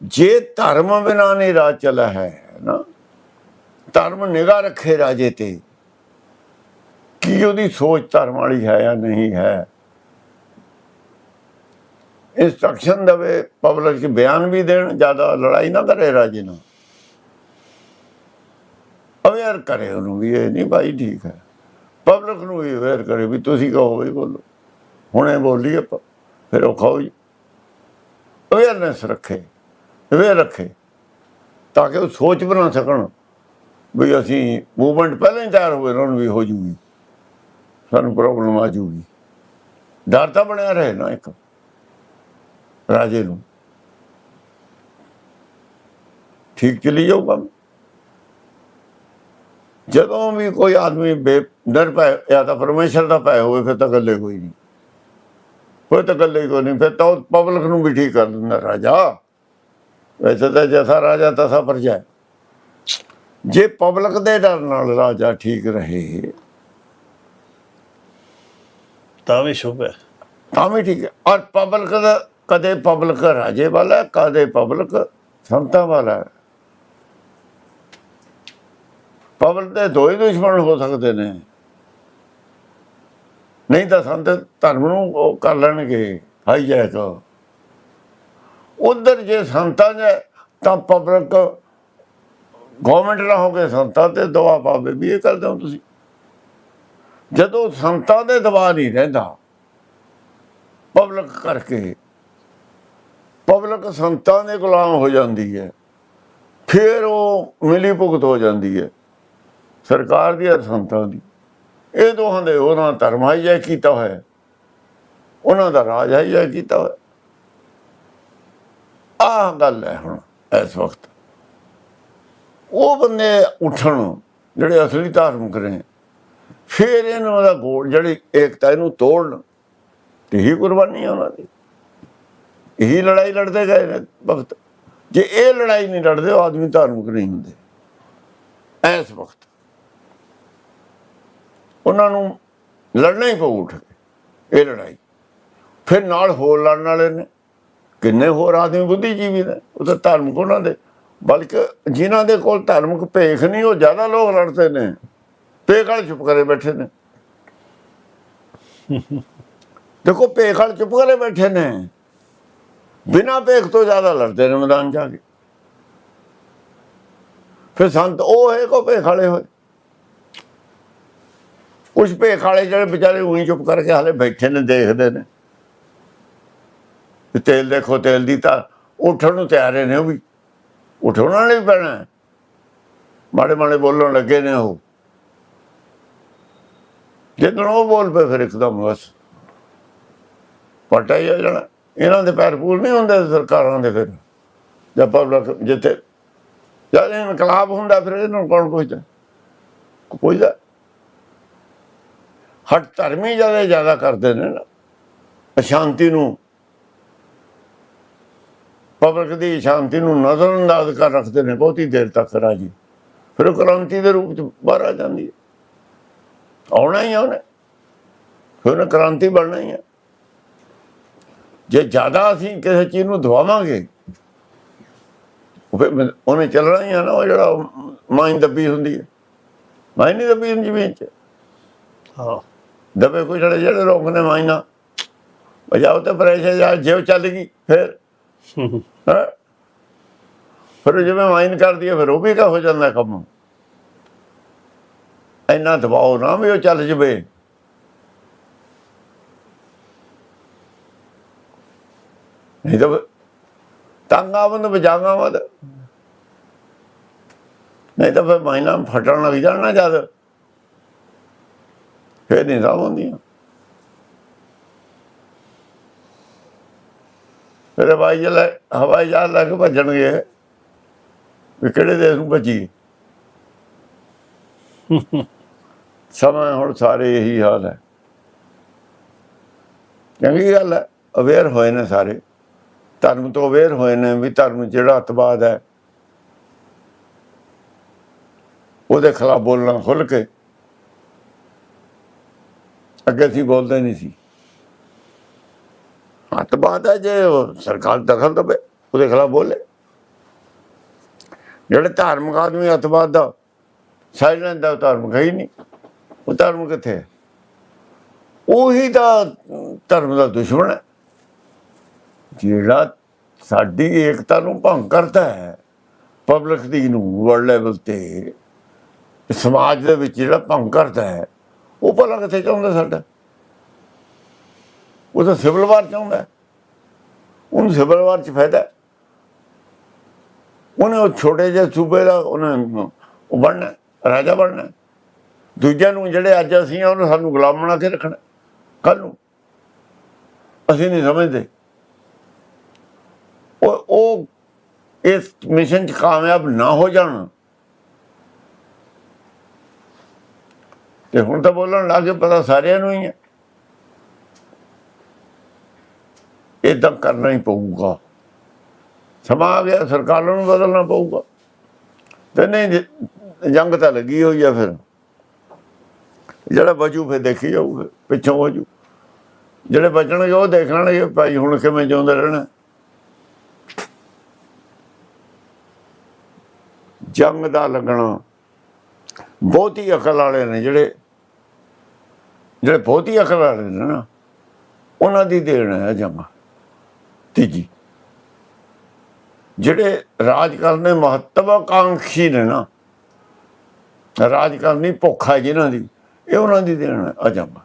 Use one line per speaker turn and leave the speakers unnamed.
ਜੇ ਧਰਮ ਬਿਨਾ ਨਹੀਂ ਰਾਜ ਚਲਾ ਹੈ ਨਾ, ਧਰਮ ਨਿਗਾਹ ਰੱਖੇ ਰਾਜੇ ਤੇ, ਕੀ ਉਹਦੀ ਸੋਚ ਧਰਮ ਵਾਲੀ ਹੈ ਜਾਂ ਨਹੀਂ ਹੈ? ਇੰਸਟਰਕਸ਼ਨ ਦੇਵੇ ਪਬਲਿਕ ਚ ਬਿਆਨ ਵੀ ਦੇਣ, ਜ਼ਿਆਦਾ ਲੜਾਈ ਨਾ ਕਰੇ ਰਾਜੇ ਨਾਲ। ਅਵੇਅਰ ਕਰੇ ਉਹਨੂੰ ਵੀ, ਇਹ ਨਹੀਂ ਭਾਈ ਠੀਕ ਹੈ। ਪਬਲਿਕ ਨੂੰ ਵੀ ਅਵੇਅਰ ਕਰੇ ਵੀ ਤੁਸੀਂ ਕਹੋ ਵੀ ਬੋਲੋ। ਹੁਣੇ ਬੋਲੀ ਆਪਾਂ, ਫਿਰ ਉਹ ਖਾਓ ਜੀ। ਅਵੇਅਰਨੈਸ ਰੱਖੇ। ਅਵੇਅਰ ਰੱਖੇ ਤਾਂ ਕਿ ਉਹ ਸੋਚ ਬਣਾ ਸਕਣ ਵੀ ਅਸੀਂ ਮੂਵਮੈਂਟ ਪਹਿਲਾਂ ਹੀ ਤਿਆਰ ਹੋਏ ਉਹਨਾਂ ਵੀ ਹੋ ਜੂਗੀ, ਸਾਨੂੰ ਪ੍ਰੋਬਲਮ ਆ ਜੂਗੀ। ਡਰ ਤਾਂ ਬਣਿਆ ਰਹੇ ਨਾ ਇੱਕ ਰਾਜੇ ਨੂੰ। ਠੀਕ ਚਲੀ ਜਾਊਗਾ ਜਦੋਂ ਵੀ ਕੋਈ ਆਦਮੀ ਬੇ ਡਰ ਪੈ ਜਾਂ ਤਾਂ ਪਰਮੇਸ਼ਰ ਦਾ ਪੈ ਹੋਵੇ, ਫਿਰ ਤਾਂ ਗੱਲੇ ਕੋਈ ਨਹੀਂ। ਫਿਰ ਤਾਂ ਗੱਲੇ ਕੋਈ ਨਹੀਂ, ਫਿਰ ਤਾਂ ਪਬਲਿਕ ਨੂੰ ਵੀ ਠੀਕ ਕਰ ਦਿੰਦਾ ਰਾਜਾ। ਵੈਸੇ ਤਾਂ ਜੈਸਾ ਰਾਜਾ ਤਸਾ ਪ੍ਰਜਾ। ਜੇ ਪਬਲਿਕ ਦੇ ਡਰ ਨਾਲ ਰਾਜਾ ਠੀਕ ਰਹੇ
ਤਾਂ ਵੀ ਸ਼ੁਭ ਹੈ
ਤਾਂ ਵੀ ਠੀਕ ਹੈ ਔਰ ਪਬਲਿਕ ਦਾ ਕਦੇ ਪਬਲਿਕ ਰਾਜੇ ਵਾਲਾ ਕਦੇ ਪਬਲਿਕ ਸੰਤਾਂ ਵਾਲਾ ਹੈ। ਪਬਲਿਕ ਦੇ ਦੋ ਹੀ ਦੁਸ਼ਮਣ ਹੋ ਸਕਦੇ ਨੇ ਨਹੀਂ ਤਾਂ ਸੰਤ ਧਰਮ ਨੂੰ ਉਹ ਕਰ ਲੈਣਗੇ ਹਾਈਜੈਕ ਉਧਰ ਜੇ ਸੰਤਾਂ ਦੇ ਤਾਂ ਪਬਲਿਕ ਗਵਰਨਮੈਂਟ ਨਾ ਹੋ ਕੇ ਸੰਤਾਂ ਤੇ ਦਵਾ ਪਾਵੇ ਵੀ ਇਹ ਕਰਦੇ ਹੋ ਤੁਸੀਂ। ਜਦੋਂ ਸੰਤਾਂ ਦੇ ਦਬਾਅ ਨਹੀਂ ਰਹਿੰਦਾ ਪਬਲਿਕ ਕਰਕੇ ਪਬਲਿਕ ਸੰਤਾਂ ਦੇ ਗੁਲਾਮ ਹੋ ਜਾਂਦੀ ਹੈ, ਫਿਰ ਉਹ ਮਿਲੀ ਭੁਗਤ ਹੋ ਜਾਂਦੀ ਹੈ, ਸਰਕਾਰ ਦੀ ਔਰ ਸੰਤਾਂ ਦੀ। ਇਹ ਦੋਹਾਂ ਦੇ ਉਹਨਾਂ ਧਰਮ ਹਾਈਜੈ ਕੀਤਾ ਹੋਇਆ ਉਹਨਾਂ ਦਾ ਰਾਜ ਹਾਈਜੈ ਕੀਤਾ ਹੋਇਆ ਆਹ ਗੱਲ ਹੈ ਹੁਣ, ਇਸ ਵਕਤ। ਉਹ ਬੰਦੇ ਉੱਠਣ, ਜਿਹੜੇ ਅਸਲੀ ਧਾਰਮਿਕ ਨੇ, ਫਿਰ ਇਹਨਾਂ ਦਾ ਗੋਲ, ਜਿਹੜੀ ਏਕਤਾ ਇਹਨੂੰ ਤੋੜਨ, ਤੇ ਹੀ ਕੁਰਬਾਨੀ ਹੈ ਉਹਨਾਂ ਦੀ। ਇਹੀ ਲੜਾਈ ਲੜਦੇ ਗਏ ਨੇ ਵਕਤ। ਜੇ ਇਹ ਲੜਾਈ ਨਹੀਂ ਲੜਦੇ, ਉਹ ਆਦਮੀ ਧਾਰਮਿਕ ਨਹੀਂ ਹੁੰਦੇ। ਇਸ ਵਕਤ। ਉਹਨਾਂ ਨੂੰ ਲੜਨਾ ਹੀ ਪਊ ਉੱਠ ਕੇ, ਇਹ ਲੜਾਈ। ਫਿਰ ਨਾਲ ਹੋਰ ਲੜਨ ਵਾਲੇ ਨੇ। ਕਿੰਨੇ ਹੋਰ ਆਦਮੀ ਬੁੱਧੀਜੀਵੀ ਨੇ? ਉਹ ਤਾਂ ਧਾਰਮਿਕ ਉਹਨਾਂ ਦੇ। ਬਲਕਿ ਜਿਨ੍ਹਾਂ ਦੇ ਕੋਲ ਧਾਰਮਿਕ ਭੇਖ ਨਹੀਂ, ਉਹ ਜ਼ਿਆਦਾ ਲੋਕ ਲੜਦੇ ਨੇ। ਭੇਖ ਵਾਲੇ ਚੁੱਪ ਕਰੇ ਬੈਠੇ ਨੇ। ਦੇਖੋ, ਭੇਖ ਵਾਲੇ ਚੁੱਪ ਕਰੇ ਬੈਠੇ ਨੇ। ਬਿਨਾਂ ਭੇਖ ਤੋਂ ਜ਼ਿਆਦਾ ਲੜਦੇ ਨੇ ਮੈਦਾਨ ਜਾ ਕੇ। ਫਿਰ ਸੰਤ ਉਹ ਹੈ ਕੋ ਭੇਖ ਵਾਲੇ ਹੋਏ? ਕੁਛ ਭੇਖ ਵਾਲੇ ਜਿਹੜੇ ਵਿਚਾਰੇ ਉਹੀ ਚੁੱਪ ਕਰਕੇ ਹਾਲੇ ਬੈਠੇ ਨੇ, ਦੇਖਦੇ ਨੇ। ਵੀ ਤੇਲ ਦੇਖੋ ਤੇਲ ਦੀ ਤਾਂ ਉੱਠਣ ਨੂੰ ਤਿਆਰ ਨੇ ਉਹ ਵੀ। ਉੱਠਣ ਵਾਲੇ ਵੀ ਪੈਣਾ ਮਾੜੇ ਮਾੜੇ ਬੋਲਣ ਲੱਗੇ ਨੇ ਉਹ। ਜਦੋਂ ਉਹ ਬੋਲ ਪਏ ਫਿਰ ਇੱਕਦਮ ਬਸ। ਪਟਾ ਹੀ ਹੋ ਜਾਣਾ। ਇਹਨਾਂ ਦੇ ਪੈਰ ਪੂਰ ਨਹੀਂ ਹੁੰਦੇ ਸਰਕਾਰਾਂ ਦੇ ਫਿਰ। ਜਦ ਪਬਲਿਕ ਜਿੱਥੇ ਜਦ ਇਨਕਲਾਬ ਹੁੰਦਾ ਫਿਰ ਇਹਨਾਂ ਨੂੰ ਕੌਣ ਪੁੱਛਦਾ? ਪੁੱਛਦਾ। ਹਟ ਧਰਮੀ ਜ਼ਿਆਦਾ ਜ਼ਿਆਦਾ ਕਰਦੇ ਨੇ ਨਾ। ਅਸ਼ਾਂਤੀ ਨੂੰ ਪਬਲਿਕ ਦੀ ਸ਼ਾਂਤੀ ਨੂੰ ਨਜ਼ਰਅੰਦਾਜ਼ ਕਰ ਰੱਖਦੇ ਨੇ ਬਹੁਤੀ ਦੇਰ ਤੱਕ ਰਾਜੀ। ਫਿਰ ਉਹ ਕ੍ਰਾਂਤੀ ਦੇ ਰੂਪ ਚ ਬਾਹਰ ਆ ਜਾਂਦੀ ਹੈ। ਆਉਣਾ ਹੀ ਆ ਉਹਨੇ। ਫਿਰ ਉਹਨੇ ਕ੍ਰਾਂਤੀ ਬਣਨਾ ਹੀ ਹੈ ਜੇ ਜ਼ਿਆਦਾ ਅਸੀਂ ਕਿਸੇ ਚੀਜ਼ ਨੂੰ ਦਵਾਵਾਂਗੇ ਉਹ ਉਹਨੇ ਚੱਲਣਾ ਹੀ ਆ ਨਾ ਉਹ ਜਿਹੜਾ ਮਾਈਨ ਦੱਬੀ ਹੁੰਦੀ ਹੈ। ਮਾਈਨ ਨਹੀਂ ਦੱਬੀ ਹੁੰਦੀ ਜ਼ਮੀਨ ਚ।
ਹਾਂ।
ਦਬੇ ਕੋਈ ਜਿਹੜੇ ਜਿਹੜੇ ਰੋਕਦੇ ਮਾਈਨਾ। ਵਜਾਓ ਤੇ ਪ੍ਰੈਸ਼ਰ ਜਾ ਜਿਉ ਚੱਲ ਗਈ ਫਿਰ ਹੈਂ? ਫਿਰ ਜਿਵੇਂ ਮਾਈਨ ਕਰਦੀ ਹੈ, ਫਿਰ ਉਹ ਵੀ ਕਾ ਹੋ ਜਾਂਦਾ ਕੰਮ? ਇੰਨਾ ਦਬਾਓ ਨਾ ਵੀ ਉਹ ਚੱਲ ਜਵੇ। ਨਹੀਂ ਤਾਂ ਫਿਰ ਤੰਗਾ ਬੰਦ ਬਜਾਗਾ ਮਤ ਨਹੀਂ ਤਾਂ ਫਿਰ ਮਾਈਨਾ ਫਟਣ ਲੱਗ ਜਾਣਾ ਜਦ। ਫਿਰ ਨਹੀਂ ਸਾਹ ਹੁੰਦੀਆਂ ਹਵਾਈ ਜਹਾਜ਼ ਹਵਾਈ ਜਹਾਜ਼ ਲੈ ਕੇ ਭੱਜਣਗੇ। ਵੀ ਕਿਹੜੇ ਦੇਸ਼ ਨੂੰ ਭੱਜੀ? ਸਮਾਂ ਹੁਣ ਸਾਰੇ ਇਹੀ ਹਾਲ ਹੈ। ਚੰਗੀ ਗੱਲ ਹੈ ਅਵੇਅਰ ਹੋਏ ਨੇ ਸਾਰੇ। ਧਰਮ ਤੋਂ ਅਵੇਅਰ ਹੋਏ ਨੇ ਵੀ ਧਰਮ ਜਿਹੜਾ ਅਤਵਾਦ ਹੈ, ਉਹਦੇ ਖਿਲਾਫ ਬੋਲਣਾ ਖੁੱਲ ਕੇ ਅੱਗੇ ਅਸੀਂ ਬੋਲਦੇ ਨਹੀਂ ਸੀ। ਅੱਤਵਾਦ ਹੈ ਜੇ ਉਹ ਸਰਕਾਰ ਦਖਲ ਦਵੇ, ਉਹਦੇ ਖਿਲਾਫ ਬੋਲੇ। ਜਿਹੜੇ ਧਾਰਮਿਕ ਆਦਮੀ ਅਤਵਾਦ ਦਾ ਸਾਇਲੈਂਟ ਦਾ ਉਹ ਧਾਰਮਿਕ ਹੈ ਹੀ ਨਹੀਂ। ਉਹ ਧਰਮ ਕਿੱਥੇ ਹੈ? ਉਹੀ ਤਾਂ ਧਰਮ ਦਾ ਦੁਸ਼ਮਣ ਹੈ। ਜਿਹੜਾ ਸਾਡੀ ਏਕਤਾ ਨੂੰ ਭੰਗ ਕਰਦਾ ਹੈ ਪਬਲਿਕ ਦੀ ਨੂੰ ਵਰਲਡ ਲੈਵਲ ਤੇ, ਸਮਾਜ ਦੇ ਵਿੱਚ ਜਿਹੜਾ ਭੰਗ ਕਰਦਾ ਹੈ, ਉਹ ਭਲਾ ਕਿੱਥੇ ਚਾਹੁੰਦਾ ਸਾਡਾ? ਉਹ ਤਾਂ ਸਿਵਲ ਵਾਰ ਚਾਹੁੰਦਾ ਹੈ। ਉਹਨੂੰ ਸਿਵਲ ਵਾਰ ਚ ਫਾਇਦਾ ਉਹਨੇ ਉਹ ਛੋਟੇ ਜਿਹੇ ਸੂਬੇ ਦਾ ਉਹਨੇ ਉਹ ਬਣਨਾ ਰਾਜਾ ਬਣਨਾ ਦੂਜਿਆਂ ਨੂੰ ਜਿਹੜੇ ਅੱਜ ਅਸੀਂ ਆ, ਉਹਨੂੰ ਸਾਨੂੰ ਗੁਲਾਮ ਬਣਾ ਕੇ ਰੱਖਣਾ ਕੱਲ ਨੂੰ। ਅਸੀਂ ਨਹੀਂ ਸਮਝਦੇ। ਉਹ ਉਹ ਇਸ ਮਿਸ਼ਨ 'ਚ ਕਾਮਯਾਬ ਨਾ ਹੋ ਜਾਣ। ਤੇ ਹੁਣ ਤਾਂ ਬੋਲਣ ਲੱਗੇ ਪਤਾ ਸਾਰਿਆਂ ਨੂੰ ਹੀ ਹੈ। ਇਦਾਂ ਕਰਨਾ ਹੀ ਪਊਗਾ। ਸਮਾਂ ਆ ਗਿਆ, ਸਰਕਾਰਾਂ ਨੂੰ ਬਦਲਣਾ ਪਊਗਾ। ਤੇ ਨਹੀਂ ਜੰਗ ਤਾਂ ਲੱਗੀ ਹੋਈ ਆ ਫਿਰ। ਜਿਹੜਾ ਬਚੂ ਫਿਰ ਦੇਖੀ ਜਾਊ ਪਿੱਛੋਂ ਹੋ ਜੂ ਜਿਹੜੇ ਬਚਣਗੇ ਉਹ ਦੇਖ ਲੈਣਗੇ, ਭਾਈ ਹੁਣ ਕਿਵੇਂ ਜਿਉਂਦੇ ਰਹਿਣਾ। ਜੰਗ ਦਾ ਲੱਗਣਾ। ਬਹੁਤੀ ਅਕਲ ਵਾਲੇ ਨੇ ਜਿਹੜੇ ਜਿਹੜੇ ਬਹੁਤੀ ਅਕਲ ਵਾਲੇ ਨੇ ਨਾ, ਉਹਨਾਂ ਦੀ ਦੇਣ ਹੈ ਜੰਗ। ਤੀਜੀ ਜਿਹੜੇ ਰਾਜ ਕਰਨੇ ਮਹੱਤਵਾਕਾਂਖੀ ਨੇ ਨਾ ਰਾਜ ਕਰਨੀ ਭੁੱਖ ਹੈ ਜਿਨ੍ਹਾਂ ਦੀ, ਇਹ ਉਹਨਾਂ ਦੀ ਦੇਣ ਹੈ ਅਜੰਬ।